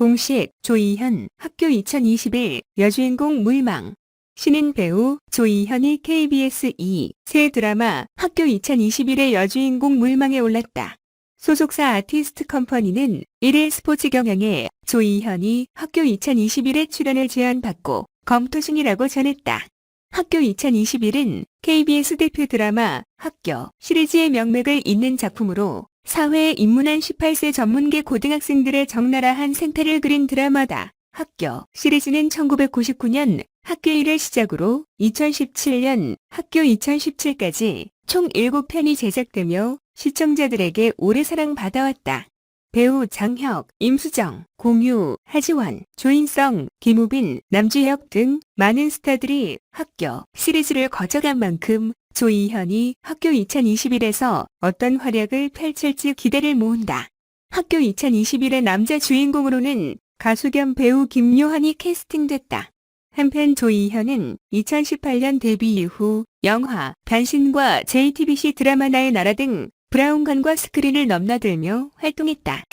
공식 조이현 학교 2021 여주인공 물망 신인 배우 조이현이 KBS 2 새 드라마 학교 2021의 여주인공 물망에 올랐다. 소속사 아티스트 컴퍼니는 1일 스포츠 경향에 조이현이 학교 2021에 출연을 제안받고 검토 중이라고 전했다. 학교 2021은 KBS 대표 드라마 학교 시리즈의 명맥을 잇는 작품으로 사회에 입문한 18세 전문계 고등학생들의 적나라한 생태를 그린 드라마다. 학교 시리즈는 1999년 학교 1을 시작으로 2017년 학교 2017까지 총 7편이 제작되며 시청자들에게 오래 사랑받아왔다. 배우 장혁, 임수정, 공유, 하지원, 조인성, 김우빈, 남주혁 등 많은 스타들이 학교 시리즈를 거쳐간 만큼 조이현이 학교 2021에서 어떤 활약을 펼칠지 기대를 모은다. 학교 2021의 남자 주인공으로는 가수 겸 배우 김요한이 캐스팅됐다. 한편 조이현은 2018년 데뷔 이후 영화 변신과 JTBC 드라마 나의 나라 등 브라운관과 스크린을 넘나들며 활동했다.